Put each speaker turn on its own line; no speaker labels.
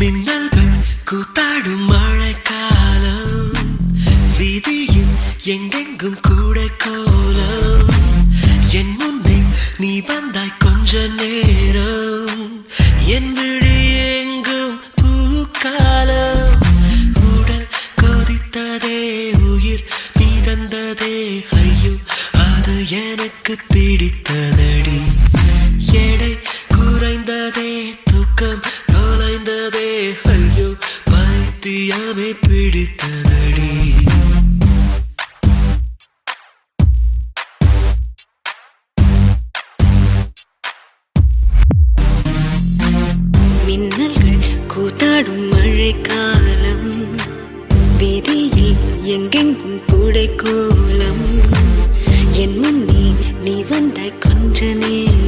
மின்னல்கள் கூத்தாடும் மழைக்காலம். வீதியில் எங்கெங்கும் கூட கோலம். என் முன்னே நீ வந்தாய் கொஞ்ச நேரம். என் விழி எங்கும் பூக்காலம். உடல் கொதித்ததே உயிர் நீ தந்ததே ஐயோ அது எனக்கு பிடித்ததடி. பைத்தியமே பிடித்ததடி.
மின்னல்கள் கூத்தாடும் மழைக்காலம். வீதியில் எங்கெங்கும் கூடை கோலம். என் முன்னே நீ வந்தாய் கொஞ்ச நேரம்.